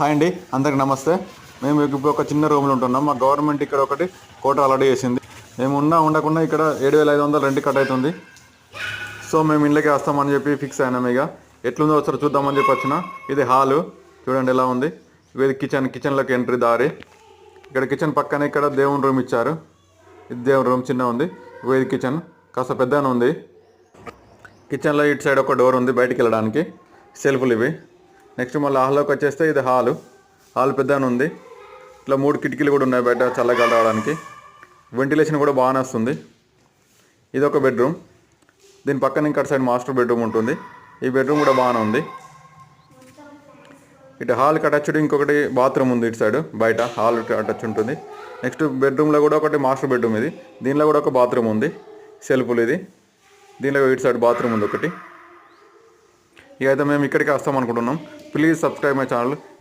Hi అండి అందరికి నమస్తే. మేము ఇప్పుడు ఒక చిన్న రూమ్లో ఉంటున్నాం. మా గవర్నమెంట్ ఇక్కడ ఒకటి కోట ఆల్రెడీ చేసింది. మేము ఉన్నా ఉండకుండా ఇక్కడ ఏడు వేల ఐదు వందలు రెంట్ కట్ అవుతుంది. సో మేము ఇళ్ళకి వస్తామని చెప్పి ఫిక్స్ అయినాం ఇక. ఎట్లుందో ఒకసారి చూద్దామని చెప్పి వచ్చిన. ఇది హాలు. చూడండి ఎలా ఉంది. ఇది కిచెన్ కిచెన్లోకి ఎంట్రీ దారి. ఇక్కడ కిచెన్ పక్కన ఇక్కడ దేవుని రూమ్ ఇచ్చారు. ఇది దేవుని రూమ్ చిన్న ఉంది. ఇది కిచెన్ కాస్త పెద్దగానే ఉంది. కిచెన్లో ఇటు సైడ్ ఒక డోర్ ఉంది బయటికి వెళ్ళడానికి. సెల్ఫ్లు ఇవి. నెక్స్ట్ మళ్ళీ హాల్లోకి వచ్చేస్తే ఇది హాలు. హాల్ పెద్దగానే ఉంది. ఇట్లా మూడు కిటికీలు కూడా ఉన్నాయి బయట చల్లగాలి రావడానికి. వెంటిలేషన్ కూడా బాగానే వస్తుంది. ఇది ఒక బెడ్రూమ్ దీని పక్కన ఇంకా సైడ్ మాస్టర్ బెడ్రూమ్ ఉంటుంది. ఈ బెడ్రూమ్ కూడా బాగానే ఉంది. ఇటు హాల్కి అటాచ్డ్ ఇంకొకటి బాత్రూమ్ ఉంది ఇటు సైడ్ బయట హాల్ అటాచ్ ఉంటుంది. నెక్స్ట్ బెడ్రూమ్లో కూడా ఒకటి మాస్టర్ బెడ్రూమ్ ఇది. దీనిలో కూడా ఒక బాత్రూమ్ ఉంది. సెల్ఫ్లు ఇది. దీనిలో ఇటు సైడ్ బాత్రూమ్ ఉంది ఒకటి. ఇక అయితే మేము ఇక్కడికి వస్తాం అనుకుంటున్నాం ప్లీజ్ సబ్స్క్రైబ్ మై ఛానల్